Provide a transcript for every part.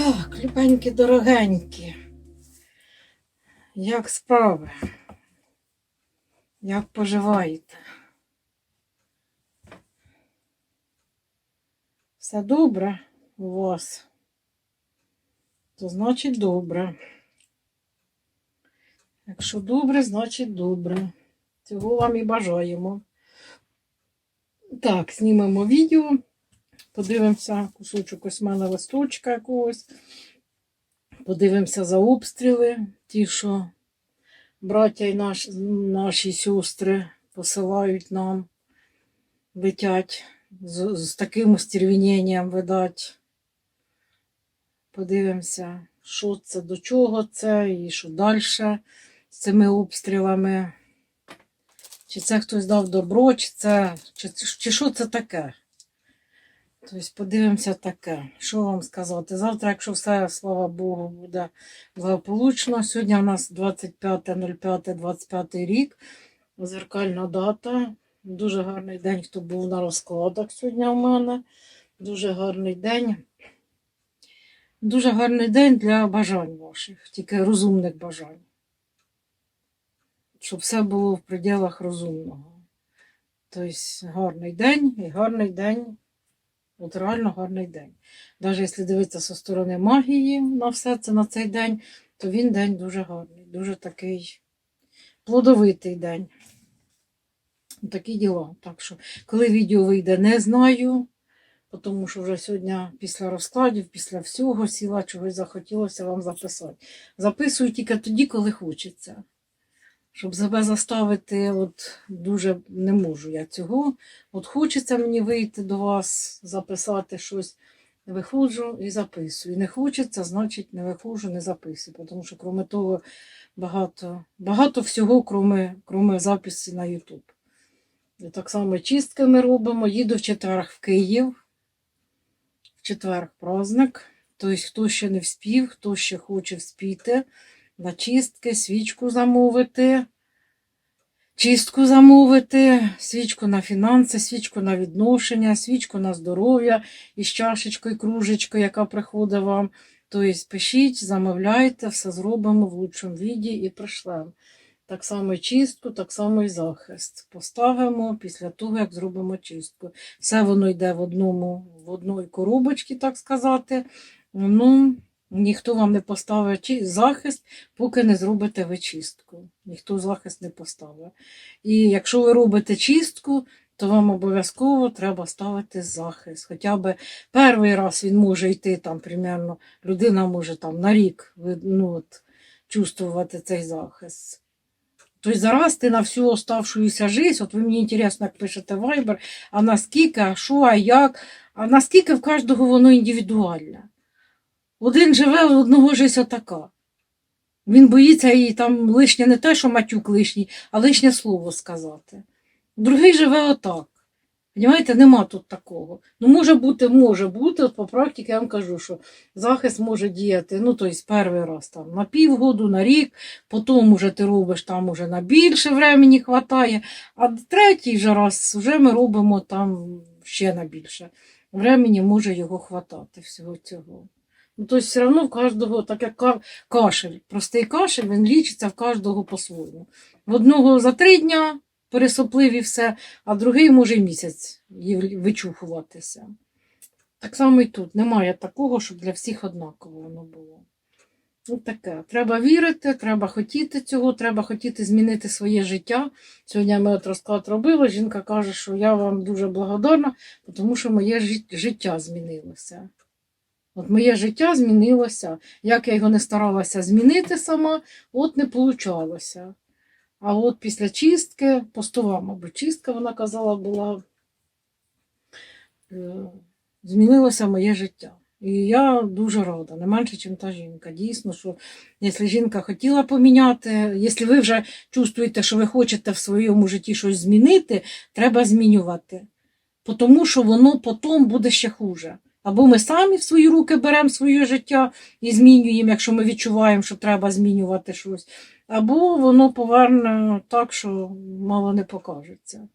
Ах, любенькі, дорогенькі. Як справи? Як поживаєте? Все добре у вас? То значить добре. Якщо добре, значить добре. Цього вам і бажаємо. Так, знімемо відео. Подивимося кусочок ось мене листочка якогось. Подивимося за обстріли, ті, що браття і наш, наші сестри посилають нам, летять з, з таким остервіненням, видать. Подивимося, що це, до чого це і що далі з цими обстрілами. Чи це хтось дав добро, чи це, чи, чи що це таке? Тобто подивимося таке. Що вам сказати? Завтра, якщо все, слава Богу, буде благополучно. Сьогодні у нас 25.05.25 рік. Зеркальна дата. Дуже гарний день, хто був на розкладах сьогодні у мене. Дуже гарний день. Дуже гарний день для бажань ваших, тільки розумних бажань. Щоб все було в пределах розумного. Тобто гарний день і гарний день. От реально гарний день. Навіть якщо дивитися зі сторони магії на все це на цей день, то він день дуже гарний, дуже такий плодовитий день. Такі діла. Так що, коли відео вийде, не знаю, тому що вже сьогодні після розкладів, після всього сіла чогось захотілося вам записати. Записую тільки тоді, коли хочеться. Щоб себе заставити, от дуже не можу я цього. От хочеться мені вийти до вас, записати щось, виходжу і записую. Не хочеться, значить не виходжу, не записую. Тому що, крім того, багато, багато всього, крім, крім записі на YouTube. Так само чистки ми робимо. Їду в четверг в Київ. В четверг праздник. Тобто, хто ще не вспів, хто ще хоче вспіти на чистки, свічку замовити, чистку замовити, свічку на фінанси, свічку на відношення, свічку на здоров'я із чашечкою, кружечкою, яка приходить вам. Тобто пишіть, замовляйте, все зробимо в лучшому віді і пришлемо. Так само і чистку, так само і захист. Поставимо після того, як зробимо чистку. Все воно йде в одному, в одній коробочці, так сказати. Ну, Ніхто вам не поставить захист, поки не зробите ви чистку. Ніхто захист не поставить. І якщо ви робите чистку, то вам обов'язково треба ставити захист. Хоча б перший раз він може йти там, примерно, людина може там на рік ну, от, чувствувати цей захист. Тобто зараз ти на всю оставшуюся життя, от ви мені інтересно, як пишете Viber, а наскільки, а що, а як, а наскільки в кожного воно індивідуальне. Один живе, у одного життя така. Він боїться і там лишнє не те, що матюк лишній, а лишнє слово сказати. Другий живе отак. Понімаєте, нема тут такого. Ну, може бути, може бути, от по практиці я вам кажу, що захист може діяти, ну, тобто, перший раз там на півгоду, на рік, потім уже ти робиш там уже на більше времени хватає, а третій же раз вже ми робимо там ще на більше. Времені може його хватати всього цього. Ну, тобто, все одно в кожного, так як кашель, простий кашель, він лічиться в кожного по-своєму. В одного за три дня пересоплив і все, а другий може й місяць вичухуватися. Так само і тут. Немає такого, щоб для всіх однаково воно було. Ось таке. Треба вірити, треба хотіти цього, треба хотіти змінити своє життя. Сьогодні ми от розклад робили. Жінка каже, що я вам дуже благодарна, тому що моє життя змінилося. От моє життя змінилося. Як я його не старалася змінити сама, от не получалося. А от після чистки, постова, мабуть, чистка, вона казала, була, е, змінилося моє життя. І я дуже рада, не менше, ніж та жінка. Дійсно, що якщо жінка хотіла поміняти, якщо ви вже чувствуєте, що ви хочете в своєму житті щось змінити, треба змінювати. Тому що воно потім буде ще хуже. Або ми самі в свої руки беремо своє життя і змінюємо, якщо ми відчуваємо, що треба змінювати щось. Або воно поверне так, що мало не покажеться.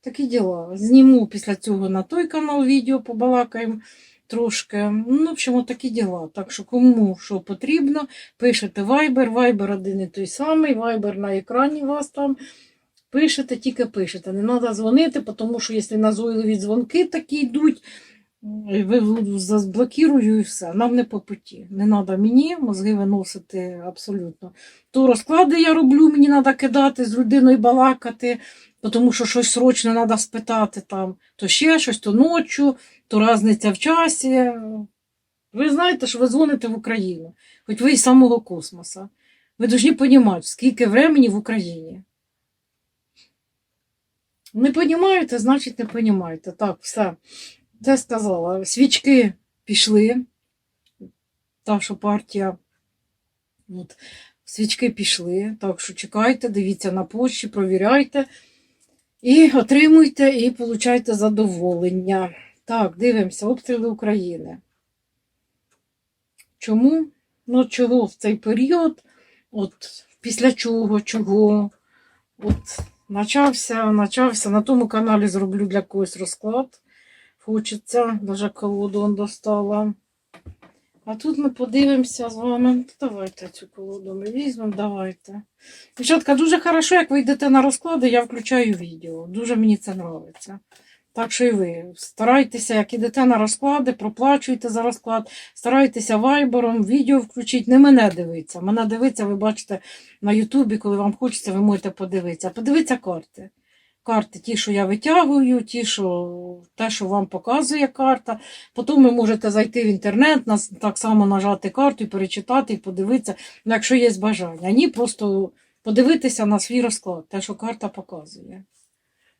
Такі діла. Зніму після цього на той канал відео, побалакаємо трошки. Ну, в общем, такі діла. Так що кому що потрібно, пишете Viber, Viber один і той самий, Viber на екрані вас там. Пишете, тільки пишете. Не треба дзвонити, тому що якщо назойливі дзвонки такі йдуть, заблокірую і все. Нам не по путі. Не треба мені мозги виносити абсолютно. То розклади я роблю, мені треба кидати з людиною балакати, тому що щось срочно треба спитати там, то ще щось, то ночі, то різниця в часі. Ви знаєте, що ви дзвоните в Україну, хоч ви із самого космоса. Ви повинні розуміти, скільки времени в Україні. Не розумієте, значить не розумієте. Так, все. Це сказала. Свічки пішли. Та, що партія. От. Свічки пішли. Так що чекайте, дивіться на почті, провіряйте. І отримуйте, і получайте задоволення. Так, дивимося, обстріли України. Чому? Ну, чого в цей період? От після чого, чого? От Начався, начався. На тому каналі зроблю для когось розклад. Хочеться, даже колоду он достала. А тут ми подивимося з вами. Давайте цю колоду ми візьмемо, давайте. Дівчатка, дуже хорошо, як ви йдете на розклади, я включаю відео. Дуже мені це подобається. Так що і ви старайтеся, як ідете на розклади, проплачуйте за розклад, старайтеся вайбером, відео включіть. Не мене дивиться. Мене дивиться, ви бачите на Ютубі, коли вам хочеться, ви можете подивитися. Подивіться карти. Карти, ті, що я витягую, ті, що те, що вам показує карта. Потім ви можете зайти в інтернет, так само нажати карту перечитати, і подивитися, якщо є бажання. Ні, просто подивитися на свій розклад, те, що карта показує.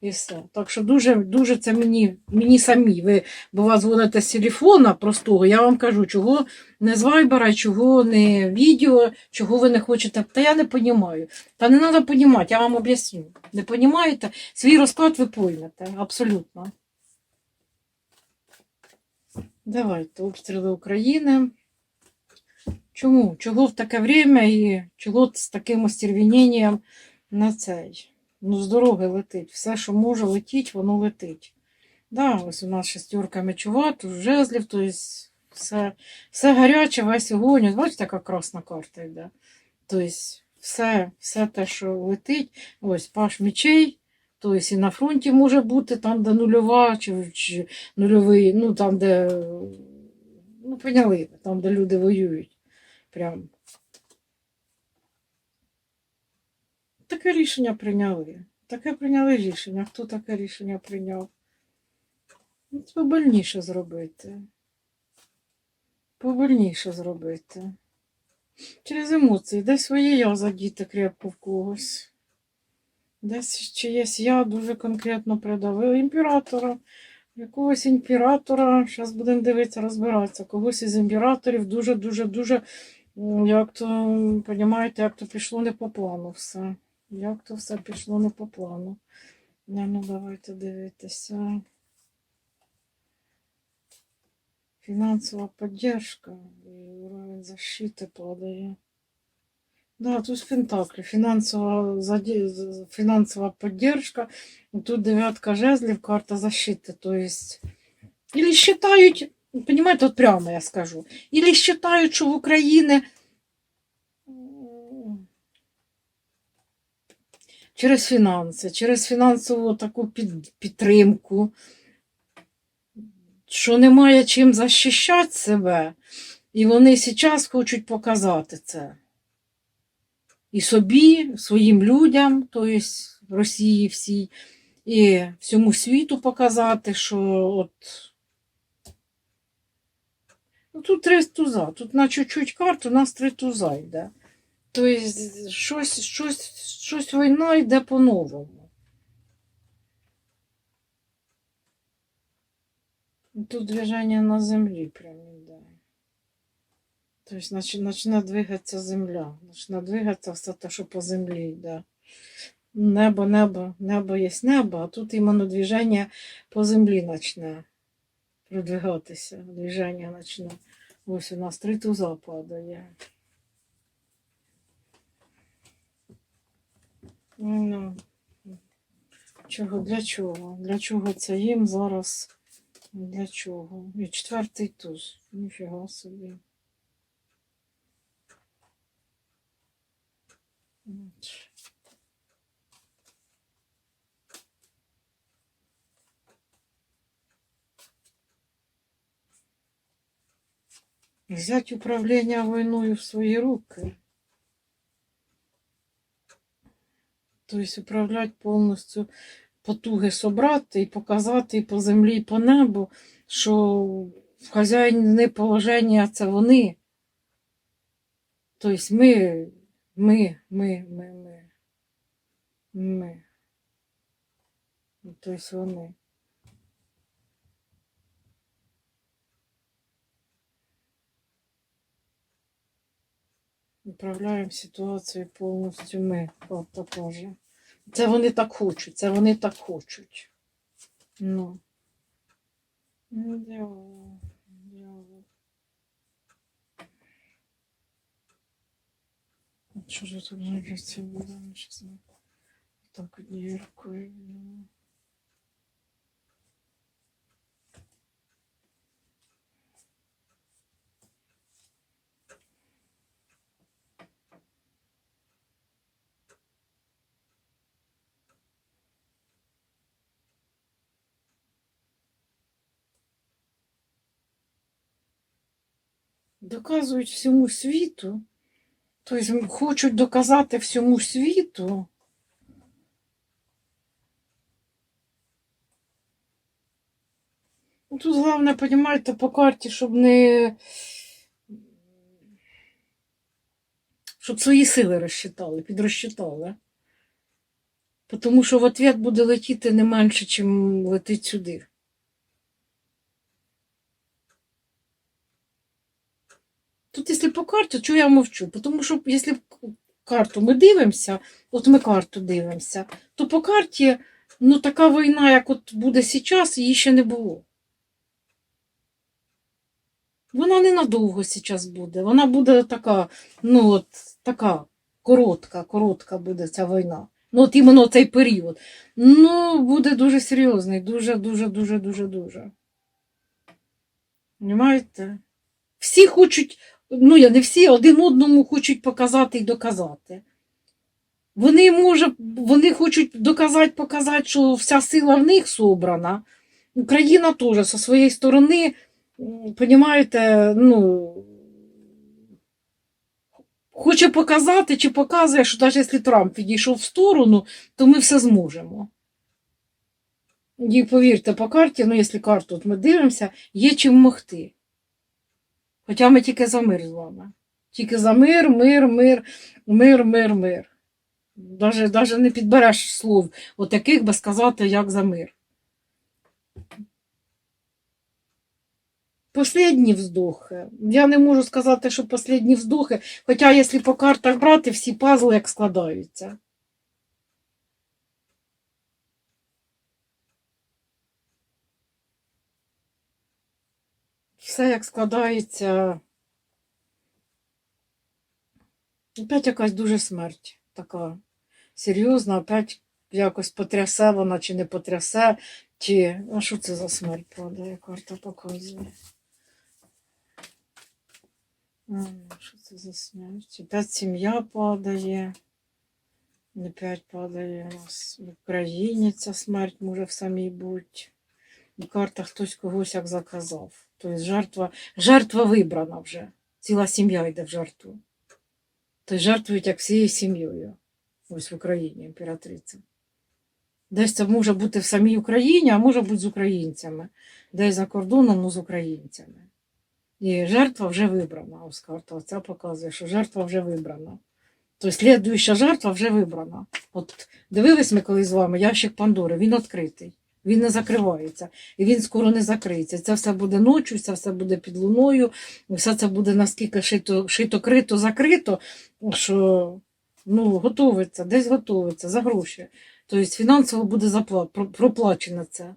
І все. Так що дуже, дуже це мені, мені самі. Ви бува дзвоните з телефона простого, я вам кажу, чого не з вайбера, чого не відео, чого ви не хочете. Та я не розумію. Та не треба розуміти, я вам об'ясню. Не розумієте? Свій розклад ви поймете. Абсолютно. Давайте, обстріли України. Чому? Чого в таке время і чого з таким остервіненням на цей? Ну, з дороги летить. Все, що може летіть, воно летить. Да, ось у нас шестерка мечова, тут жезлів, то есть все, все гаряче, весь огонь. Ось Бачите, яка красна карта йде. Тобто все, все те, що летить, ось паш мечей, тобто і на фронті може бути, там, де нульова, чи, чи нульовий, ну там, де, ну, поняли, там, де люди воюють. Прям. Таке рішення прийняли. Таке прийняли рішення. Хто таке рішення прийняв? Побольніше зробити. Побольніше зробити. Через емоції. Десь своє я задіти крепко в когось. Десь чиєсь я дуже конкретно придавив імператора. Якогось імператора. Зараз будемо дивитися, розбиратися. Когось із імператорів дуже-дуже-дуже, як то, розумієте, як то пішло не по плану все. Як то все пішло не по плану. Не, ну давайте дивитися. Фінансова поддержка і уровень защиты падає. Да, тут пентаклі. Фінансова, заді... фінансова поддержка. Тут дев'ятка жезлів, карта защиты. То есть, или считають, от прямо я скажу, или считають, що в Україні через фінанси, через фінансову таку під, підтримку, що немає чим захищати себе, і вони зараз хочуть показати це. І собі, своїм людям, тобто Росії всій, і всьому світу показати, що от. Ну, тут три туза, тут на чуть-чуть карт у нас три туза йде. Тобто щось, щось, щось війна йде по-новому. Тут движення на землі прям йде. Тобто почне двигатися земля. Почне двигатися все те, що по землі йде. Небо, небо, небо є небо, а тут іменно движення по землі почне продвигатися. Движення почне. Ось у нас три туза падає. Ну, чого, для чого? Для чого це їм зараз Для чого? І четвертий туз. Ніфіга собі. Взять управління війною в свої руки. Тобто управляти повністю потуги собрати і показати і по землі, і по небу, що хазяїни положення це вони. Тобто ми, ми, ми, ми, ми. Ми. Тобто вони. Управляємо ситуацією повністю ми, карта каже. Це вони так хочуть, це вони так хочуть. Ну. Ну, дякую, дякую. Що ж тут робиться буде? Щас ми так діркою. Доказують всьому світу. Тобто хочуть доказати всьому світу. Ну, Тут головне, розумієте, по карті, щоб не. Щоб свої сили розчитали, підрозчитали. Тому що в ответ буде летіти не менше, ніж летить сюди. Тут, якщо по карті, чого я мовчу? Тому що, якщо карту ми дивимося, от ми карту дивимося, то по карті, ну, така війна, як от буде зараз, її ще не було. Вона ненадовго зараз буде. Вона буде така, ну, от, така коротка, коротка буде ця війна. Ну, от іменно цей період. Ну, буде дуже серйозний, дуже, дуже, дуже, дуже, дуже. Понимаєте? Всі хочуть, ну я не всі, один одному хочуть показати і доказати. Вони, може, вони хочуть доказати, показати, що вся сила в них собрана. Україна теж зі своєї сторони, м, понімаєте, ну, хоче показати чи показує, що навіть якщо Трамп відійшов в сторону, то ми все зможемо. І повірте, по карті, ну, якщо карту от ми дивимося, є чим могти. Хоча ми тільки за мир з вами. Тільки за мир, мир, мир, мир, мир, мир. Даже, даже не підбереш слов отаких би сказати, як за мир. Последні вздохи. Я не можу сказати, що последні вздохи, хоча, якщо по картах брати, всі пазли як складаються. Все як складається. Опять якась дуже смерть така серйозна, опять якось потрясе вона чи не потрясе, чи. А що це за смерть падає? Карта показує. Ну, Що це за смерть? Опять сім'я падає. Опять падає у нас в Україні ця смерть може в самій бути. І карта хтось когось як заказав. Тобто жертва, жертва вибрана вже. Ціла сім'я йде в жертву. Тобто жертвують як всією сім'єю. Ось в Україні імператриця. Десь це може бути в самій Україні, а може бути з українцями. Десь за кордоном, ну з українцями. І жертва вже вибрана. Ось карта оця показує, що жертва вже вибрана. Тобто слідуюча жертва вже вибрана. От дивились ми колись з вами, ящик Пандори, він відкритий. Він не закривається. І він скоро не закриється. Це все буде ночі, це все буде під луною, все це буде наскільки шито, шито крито, закрито, що ну, готовиться, десь готовиться за гроші. Тобто фінансово буде проплачено це.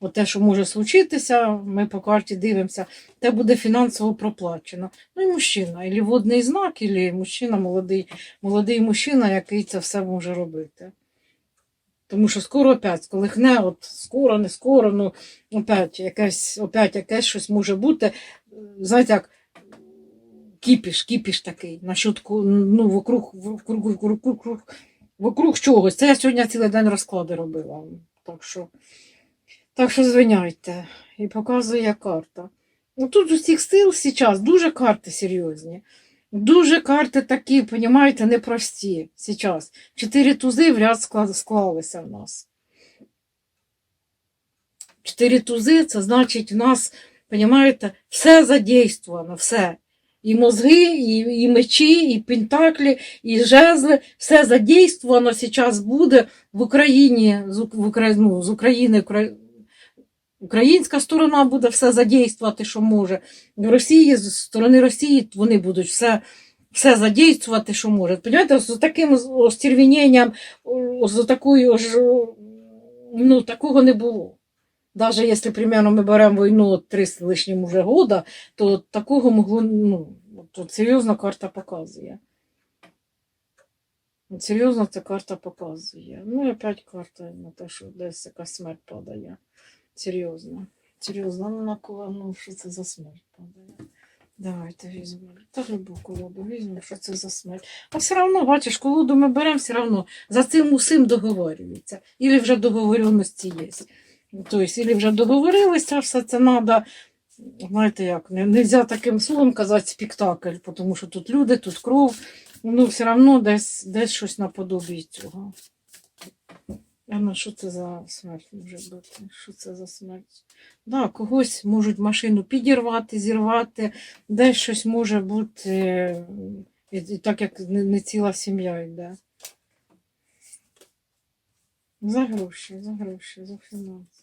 От те, що може случитися, ми по карті дивимося, те буде фінансово проплачено. Ну і мужчина, і водний знак, і мужчина, молодий, молодий мужчина, який це все може робити. Тому що скоро опять сколихне, от скоро, не скоро, ну опять якесь, опять якесь щось може бути. Знаєте, як кіпіш, кіпіш такий, насчет, ку- ну, вокруг, вокруг, вокруг, вокруг, вокруг чогось. Це я сьогодні цілий день розклади робила. Так що, так що звиняйте. І показує карта. Ну, тут з усіх сил зараз дуже карти серйозні. Дуже карти такі, понімаєте, непрості зараз. Чотири тузи в ряд склалися в нас. Чотири тузи це значить в нас, понімаєте, все задействовано, все. І мозги, і, і мечі, і пентаклі, і жезли, все задействовано зараз буде в Україні, з, в ну, з України, Укра- українська сторона буде все задействувати, що може. Росії, з сторони Росії вони будуть все, все задействувати, що може. Понимаєте, з таким остервіненням, з такою ж, ну, такого не було. Навіть якщо, примерно, ми беремо війну от три з лишнім уже года, то такого могло, ну, тут серйозно карта показує. Серйозно ця карта показує. Ну і опять карта на те, що десь якась смерть падає. Серйозно. Серйозно, ну на кого, ну що це за смерть падає? Давайте візьмемо. Та любу колоду візьмемо, що це за смерть. А все одно, бачиш, колоду ми беремо, все одно за цим усім договорюється. Ілі вже договоренності є. Тобто, ілі вже договорилися, все це треба, знаєте як, не можна таким словом казати спектакль, тому що тут люди, тут кров, ну все одно десь, десь щось наподобі цього. А ну, що це за смерть може бути? Що це за смерть? Да, когось можуть машину підірвати, зірвати, десь щось може бути, і, так як не ціла сім'я йде. За гроші, за гроші, за фінанси.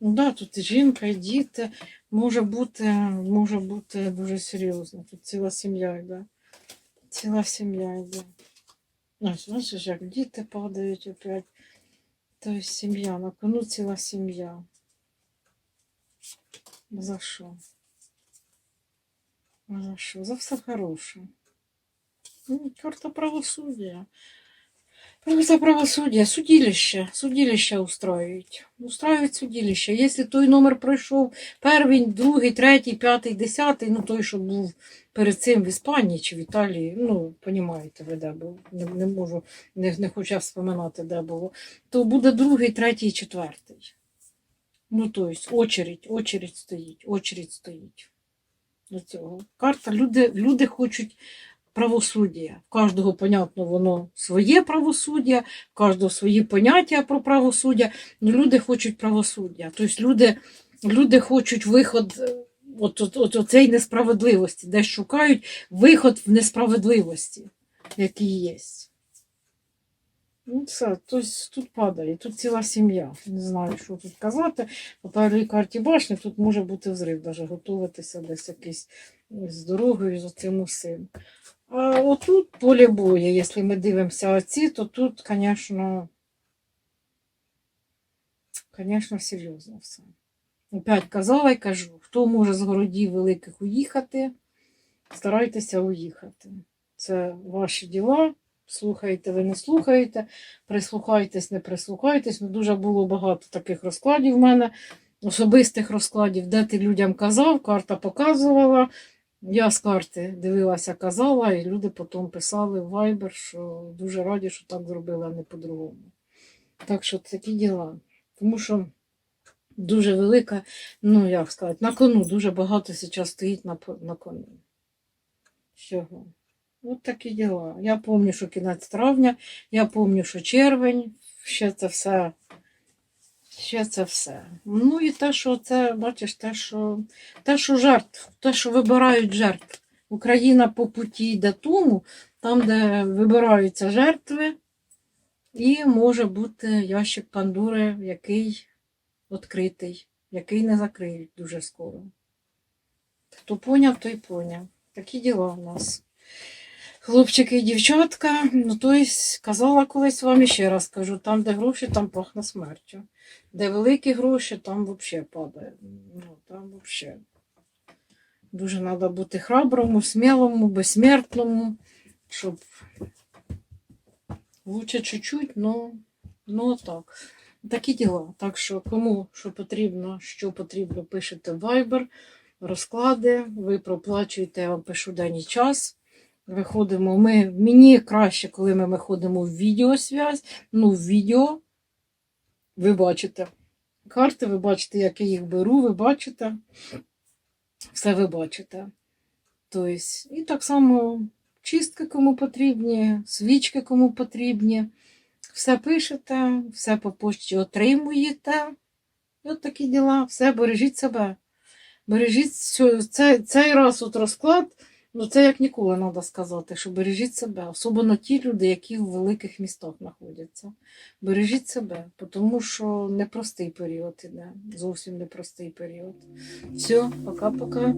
Ну да, тут і жінка, і діти. Може бути, може бути дуже серйозно. Тут ціла сім'я йде. Ціла сім'я йде. Ось, бачиш, як діти падають опять. Тобто сім'я, на кону ціла сім'я. За що? За що? За все хороше. Ну, Карта правосуддя. Карта правосуддя, судилище, судилище устроюють. Устроюють судилище. Якщо той номер пройшов перший, другий, третій, п'ятий, десятий, ну той, що був перед цим в Іспанії чи в Італії, ну, понімаєте, ви де був, не, не можу, не, не хочу вспоминати, де було, то буде другий, третій, четвертий. Ну, тобто, очередь, очередь стоїть, очередь стоїть до цього. Карта, люди, люди хочуть правосуддя. В кожного, понятно, воно своє правосуддя, в кожного свої поняття про правосуддя, але люди хочуть правосуддя. Тобто люди, люди хочуть виход е, от, от, от, оцей несправедливості, де шукають виход в несправедливості, який є. Ну, все, тобто тут падає, тут ціла сім'я. Не знаю, що тут казати. По першій карті башні тут може бути взрив, навіть готуватися десь якийсь з дорогою, з цим усім. А отут поле бою, якщо ми дивимося оці, то тут, звісно, звісно, серйозно все. Опять казала і кажу, хто може з городів великих уїхати, старайтеся уїхати. Це ваші діла. Слухаєте, ви не слухаєте, прислухайтесь, не прислухайтесь. Ну, дуже було багато таких розкладів в мене, особистих розкладів, де ти людям казав, карта показувала. Я з карти дивилася, казала, і люди потім писали в Viber, що дуже раді, що так зробили, а не по-другому. Так що такі діла. Тому що дуже велика, ну як сказати, на кону дуже багато зараз стоїть на, на кону. Всього. От такі діла. Я пам'ятаю, що кінець травня, я пам'ятаю, що червень, ще це все. Ще це все. Ну і те, що це, бачиш, те, що, те, що жертв, те, що вибирають жертв. Україна по путі йде тому, там, де вибираються жертви, і може бути ящик Пандори, який відкритий, який не закриють дуже скоро. Хто поняв, той поняв. Такі діла у нас. Хлопчики і дівчатка, ну то есть, казала колись вам ще раз кажу, там, де гроші, там пахне смертю. Де великі гроші, там взагалі падає. Ну, там взагалі. Дуже треба бути храброму, смілому, безсмертному, щоб Лучше чуть-чуть, но, но так. Такі діла. Так що кому що потрібно, що потрібно, пишете в Viber, розклади, ви проплачуєте, я вам пишу день і час. Виходимо. Ми, мені краще, коли ми виходимо в відеосвязь, ну, в відео. Ви бачите карти, ви бачите, як я їх беру, ви бачите. Все ви бачите. Тобто, і так само чистки кому потрібні, свічки кому потрібні. Все пишете, все по почті отримуєте. І от такі діла. Все, бережіть себе. Бережіть цей раз от розклад. Ну, це як ніколи треба сказати, що бережіть себе, особливо ті люди, які в великих містах знаходяться. Бережіть себе, тому що непростий період іде. Зовсім непростий період. Все, пока-пока.